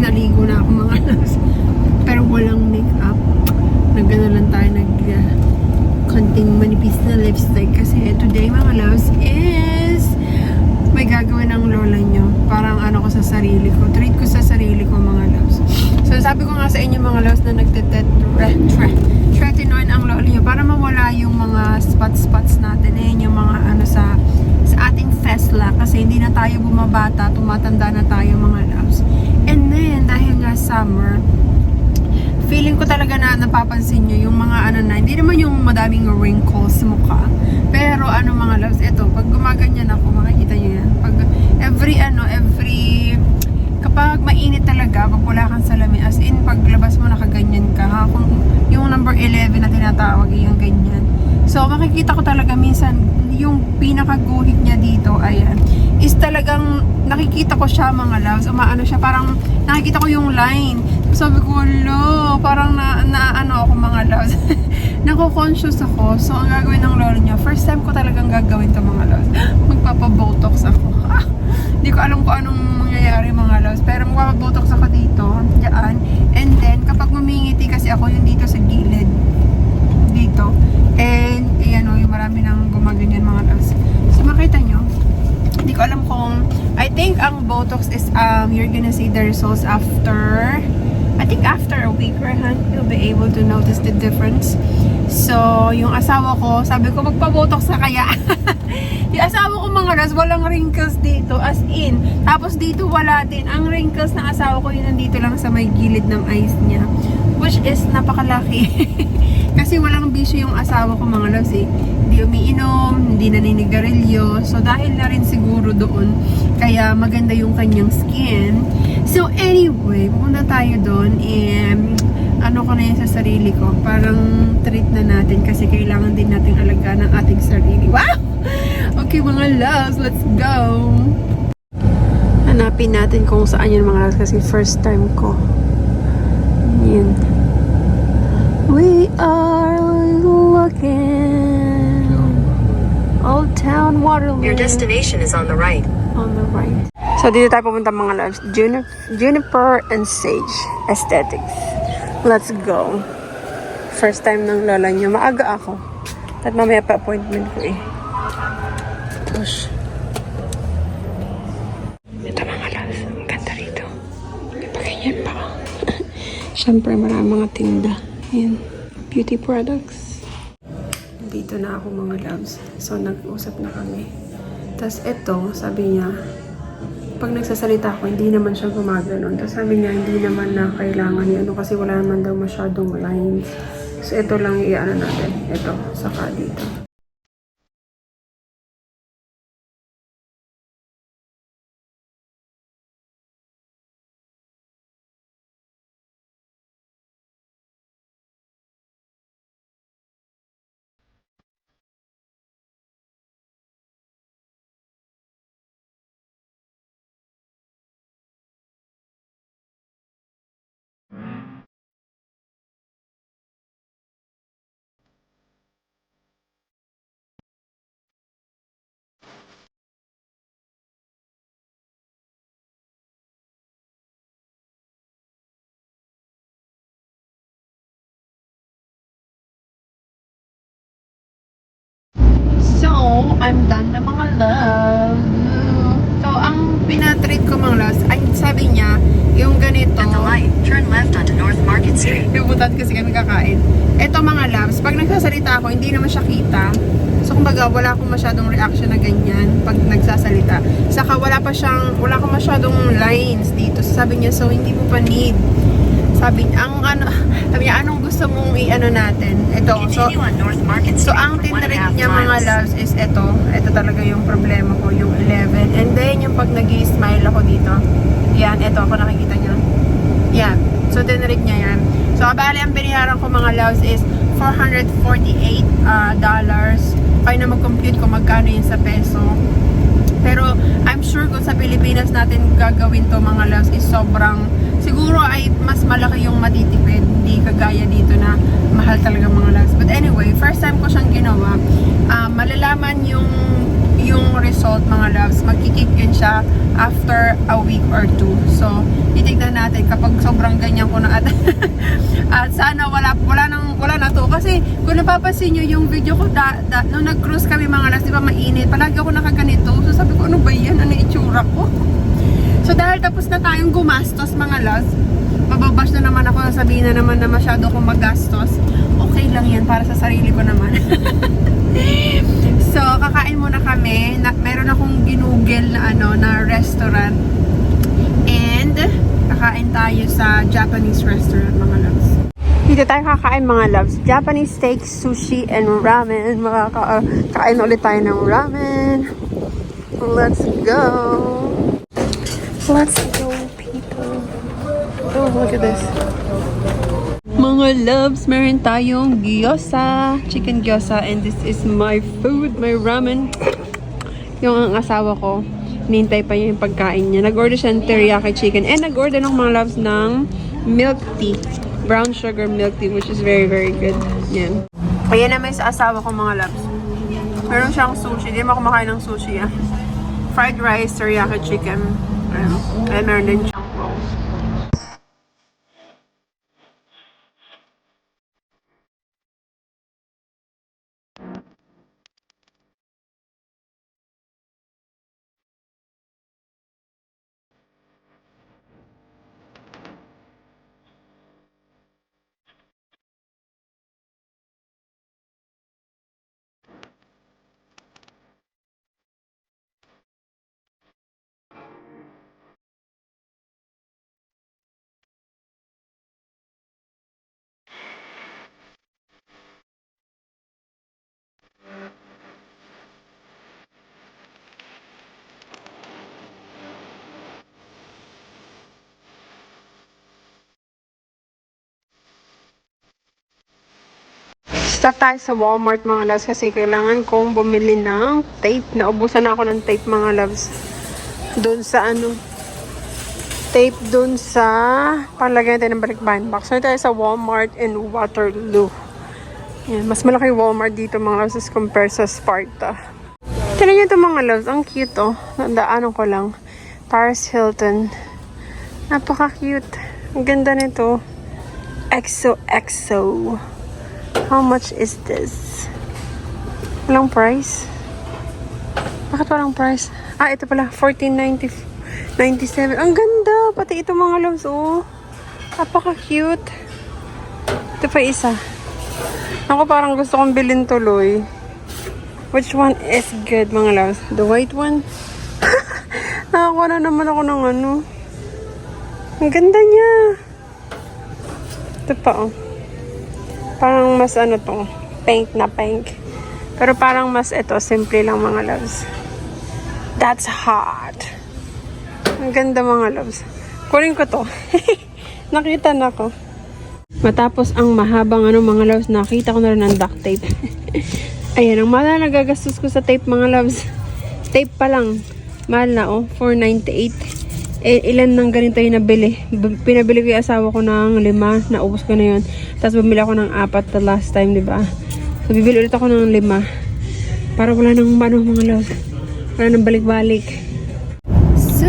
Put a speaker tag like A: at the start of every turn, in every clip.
A: naligo na ako mga loves. Pero walang makeup. Nagano lang tayo nag uh, konting manipis na lipstick kasi today mga loves is may gagawin ng lola nyo. Parang ano ko sa sarili ko. Treat ko sa sarili ko mga loves. So sabi ko nga sa inyo mga loves na nagtetet tretinoin ang lola nyo para mawala yung mga spots-spots natin. Eh, yung mga ano sa sa ating festla kasi hindi na tayo bumabata, tumatanda na tayo mga loves. And then, dahil nga summer, feeling ko talaga na napapansin nyo yung mga ano na, hindi madaming wrinkles sa mukha. Pero ano mga loves, eto, pag gumaganyan ako, makikita nyo yan. Pag every ano, every, kapag mainit talaga, pag wala kang salamin, as in, paglabas mo nakaganyan ka, ha? Kung yung number 11 na tinatawag, yung ganyan. So, makikita ko talaga minsan, yung pinakaguhit niya dito, ayan, is talagang nakikita ko siya mga loves, umaano siya, parang nakikita ko yung line. Sabi ko, lo, parang na, na ano ako mga loves. Nako-conscious ako. So, ang gagawin ng lolo niya, first time ko talagang gagawin to mga loves. Magpapabotox ako. Hindi ko alam kung anong mangyayari mga loves. Pero magpapabotox ako dito, dyan. And then, kapag ngumingiti kasi ako, yung dito sa gilid. Dito. And, ayan o, yung marami nang gumaganyan mga loves. So, makita nyo, hindi ko alam kung I think ang Botox is um you're gonna see the results after I think after a week Rehan you'll be able to notice the difference. So yung asawa ko sabi ko magpa-botox ka kaya? Yung asawa ko mga ras walang wrinkles dito as in. Tapos dito wala din. Ang wrinkles ng asawa ko yun nandito lang sa may gilid ng eyes niya. Which is napakalaki. Kasi walang bisyo yung asawa ko mga loves eh. Hindi umiinom, hindi naninigarilyo. So, dahil na rin siguro doon, kaya maganda yung kanyang skin. So, anyway, pumunta tayo doon and ano ko na yun sa sarili ko. Parang treat na natin kasi kailangan din nating alagaan ang ating sarili. Wow! Okay mga loves, let's go! Hanapin natin kung saan yun mga loves kasi first time ko. Yun. We are looking Old Town Waterloo.
B: Your destination is on the right.
A: On the right. So, dito tayo pupunta mga loves. Juni- Juniper and Sage Aesthetics. Let's go. First time ng lola niyo. Maaga ako. At mamaya pa appointment ko eh. Push. Ito mga loves. Ang ganda rito. Paganyan pa. Siyempre, marami mga tinda. Ayan. Beauty products. Dito na ako mga loves. So, nag-usap na kami. Tapos ito, sabi niya, pag nagsasalita ako, hindi naman siya gumagano'n. Tapos sabi niya, hindi naman na kailangan ni ano kasi wala naman daw masyadong lines. So, ito lang i-ano natin. Ito, saka dito. I'm done na mga love. So, ang pinatreat ko mga loves, ay sabi niya, yung ganito,
B: At the light, turn left onto North Market Street.
A: Pibutan kasi kami kakain. Ito mga loves, pag nagsasalita ako, hindi naman siya kita. So, kumbaga, wala akong masyadong reaction na ganyan pag nagsasalita. Saka, wala pa siyang, wala akong masyadong lines dito. So, sabi niya, so, hindi mo pa need. Sabi niya, ang ano, sabi niya, anong gusto mong i-ano natin? Ito, so, So, ang tinrate niya mga loves is ito. Ito talaga yung problema ko, yung 11. And then, yung pag nag smile ako dito. Yan, ito ako nakikita niya. Yan. So, tinrate niya yan. So, bali, ang binayaran ko mga loves is 448 ah, dollars. Kaya na mag-compute kung magkano yun sa peso. Pero, I'm sure kung sa Pilipinas natin gagawin to mga loves is sobrang, siguro ay mas malaki yung matitipid. Hindi kagaya dito na mahal talaga mga loves. But anyway, first time ko siyang ginawa. Ah, malalaman yung yung result mga loves, magkikik yun siya after a week or two. So, titignan natin kapag sobrang ganyan ko na at, at sana wala, wala, nang, wala na to. Kasi kung napapansin nyo yung video ko, da, da, nung nag-cruise kami mga las, di ba mainit, palagi ako nakaganito. So sabi ko, ano ba yan? Ano itsura ko? So dahil tapos na tayong gumastos mga las, mababash na naman ako, sabihin na naman na masyado akong magastos. Okay lang yan para sa sarili ko naman. so, kakain muna kami. Na, meron akong ginugel na ano na restaurant. And kakain tayo sa Japanese restaurant mga loves. Dito tayo kakain mga loves. Japanese steak, sushi, and ramen. Makakain ulit tayo ng ramen. Let's go! Let's go, people. Oh, look at this. Mga loves, meron tayong gyoza, chicken gyoza, and this is my food, my ramen. Yung ang asawa ko, nintay pa niya yung pagkain niya. Nag-order siya ng teriyaki chicken, and nag-order ng mga loves ng milk tea. Brown sugar milk tea, which is very, very good. Yan. Ayan naman sa asawa ko mga loves. Meron siyang sushi. Hindi mo kumakain ng sushi, ah. Fried rice, teriyaki chicken. Ayan. Stop tayo sa Walmart mga loves kasi kailangan kong bumili ng tape. Naubusan na ako ng tape mga loves. Doon sa ano, tape doon sa palagay natin ng balikbayan box. So tayo sa Walmart in Waterloo. Yan, mas malaki Walmart dito mga loves as compare sa Sparta. Tignan nyo ito mga loves. Ang cute oh. Nandaanan ko lang. Paris Hilton. Napaka-cute. Ang ganda nito. EXO EXO. How much is this? Walang price? Bakit walang price? Ah, ito pala. 14.97. Ang ganda! Pati ito mga loves, oh. Napaka-cute. Ito pa isa. Ako parang gusto kong bilhin tuloy. Which one is good, mga loves? The white one? Nakakuha na naman ako ng ano. Ang ganda niya. Ito pa, oh. Parang mas ano to, pink na pink. Pero parang mas ito, simple lang mga loves. That's hot. Ang ganda mga loves. Kunin ko to. Nakita na ko. Matapos ang mahabang ano mga loves, nakita ko na rin ang duct tape. Ayan, ang mahal na nagagastos ko sa tape mga loves. Tape pa lang. Mahal na oh, 498. Eh, ilan nang ganito yung nabili. B- pinabili ko yung asawa ko ng lima. Naubos ko na yun. Tapos bumili ako ng apat the last time, di ba? So, bibili ulit ako ng lima. Para wala nang ano mga loves. Wala nang balik-balik. So,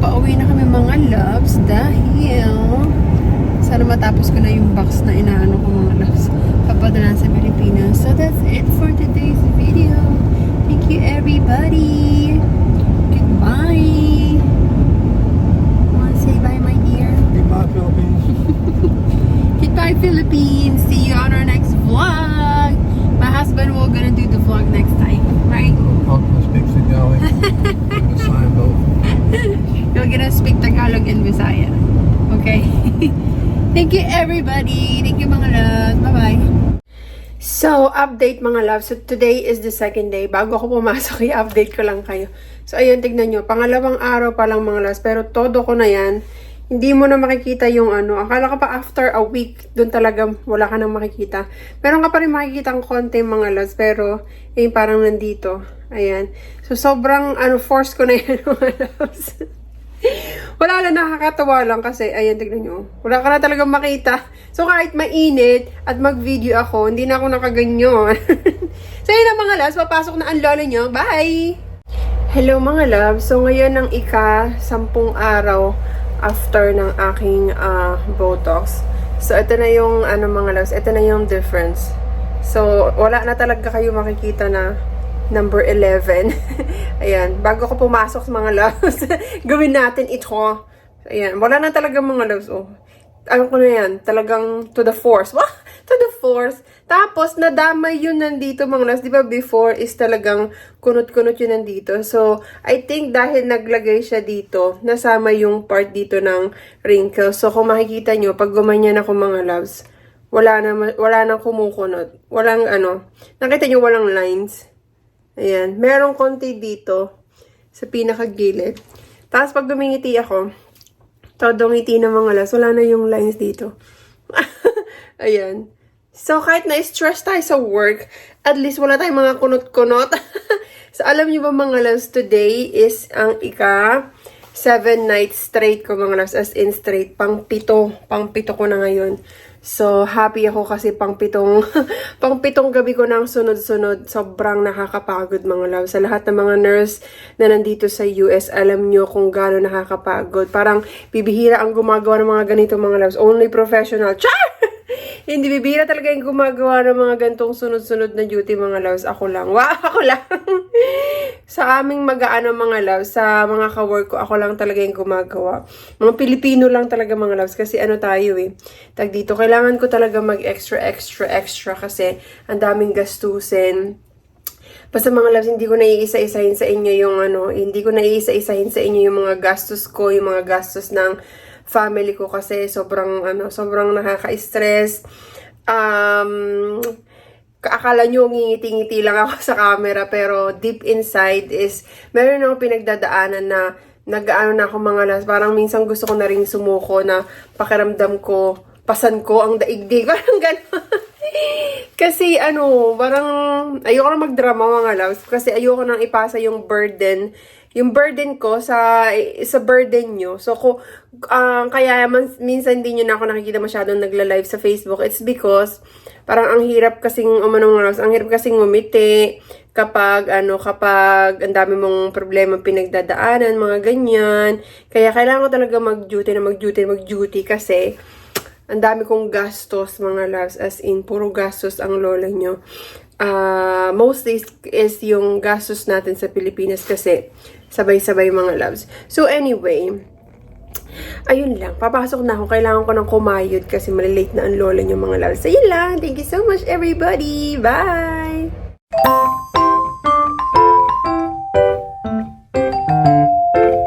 A: pauwi na kami mga loves dahil sana matapos ko na yung box na inaano ko mga loves. Papadala sa Pilipinas. So, that's it for today's video. Thank you everybody. Goodbye. Want to say bye, my dear?
C: Goodbye, Philippines.
A: Goodbye, Philippines. See you on our next vlog. My husband will gonna do the vlog next time, right?
C: I'm gonna speak Tagalog. I'm gonna sign both.
A: You're gonna speak Tagalog and Visaya. Okay? Thank you, everybody. Thank you, mga loves. Bye-bye. So, update mga loves. So, today is the second day. Bago ako pumasok, i-update ko lang kayo. So, ayun, tignan nyo. Pangalawang araw pa lang mga loves. Pero todo ko na yan. Hindi mo na makikita yung ano. Akala ka pa after a week, doon talaga wala ka nang makikita. Meron ka pa rin makikita ang konti mga loves. Pero, eh, parang nandito. Ayan. So, sobrang, ano, force ko na yan mga loves. Wala lang, nakakatawa lang kasi, ayan, tignan nyo. Wala ka na talagang makita. So, kahit mainit at mag-video ako, hindi na ako nakaganyan. so, yun ang mga las, papasok na ang lolo nyo. Bye! Hello mga love. So ngayon ang ika sampung araw after ng aking ah, Botox. So ito na yung ano mga loves, ito na yung difference. So wala na talaga kayo makikita na number 11. Ayan, bago ko pumasok sa mga loves, gawin natin ito. Ayan, wala na talaga mga loves. Oh. Ano ko na yan, talagang to the force. Wah! To the force. Tapos, nadamay yun nandito mga loves. Di ba before is talagang kunot-kunot yun nandito. So, I think dahil naglagay siya dito, nasama yung part dito ng wrinkle. So, kung makikita nyo, pag gumanyan ako mga loves, wala na, wala nang kumukunot. Walang ano. Nakita nyo, walang lines. Ayan. Merong konti dito sa pinakagilid. Tapos, pag dumingiti ako, todo ngiti ng mga las, wala na yung lines dito. Ayan. So, kahit na-stress tayo sa work, at least wala tayong mga kunot-kunot. so, alam niyo ba mga las, today is ang ika seven nights straight ko mga las, as in straight, pang pito, pang pito ko na ngayon. So, happy ako kasi pang pitong, pang pitong gabi ko nang sunod-sunod. Sobrang nakakapagod mga love. Sa lahat ng mga nurse na nandito sa US, alam nyo kung gaano nakakapagod. Parang bibihira ang gumagawa ng mga ganito mga loves. Only professional. Char! Hindi bibihira talaga yung gumagawa ng mga gantong sunod-sunod na duty mga loves. Ako lang. Wow, ako lang. sa aming mag-aano mga loves, sa mga kawork ko, ako lang talaga yung gumagawa. Mga Pilipino lang talaga mga loves kasi ano tayo eh. Tag dito, kailangan ko talaga mag-extra, extra, extra kasi ang daming gastusin. Basta mga loves, hindi ko na iisa-isahin sa inyo yung ano, hindi ko na iisa-isahin sa inyo yung mga gastos ko, yung mga gastos ng family ko kasi sobrang ano, sobrang nakaka-stress. Um, akala nyo ngingiti-ngiti lang ako sa camera pero deep inside is meron akong pinagdadaanan na nag-ano na ako mga las. Parang minsan gusto ko na rin sumuko na pakiramdam ko, pasan ko ang daigdig. Parang gano'n. kasi ano, parang ayoko na magdrama mga loves kasi ayoko nang ipasa yung burden yung burden ko sa sa burden nyo. So, ko, ah, kaya man, minsan hindi nyo na ako nakikita masyadong nagla-live sa Facebook. It's because, parang ang hirap kasing, umanong loves, ang hirap kasing umiti kapag, ano, kapag ang dami mong problema pinagdadaanan, mga ganyan. Kaya kailangan ko talaga mag-duty na mag-duty mag-duty kasi, ang dami kong gastos, mga loves, as in, puro gastos ang lola nyo. Ah, mostly is yung gastos natin sa Pilipinas kasi sabay-sabay mga loves. So anyway, ayun lang. Papasok na ako. Kailangan ko ng kumayod kasi malilate na ang lola nyo mga loves. So yun lang. Thank you so much everybody. Bye!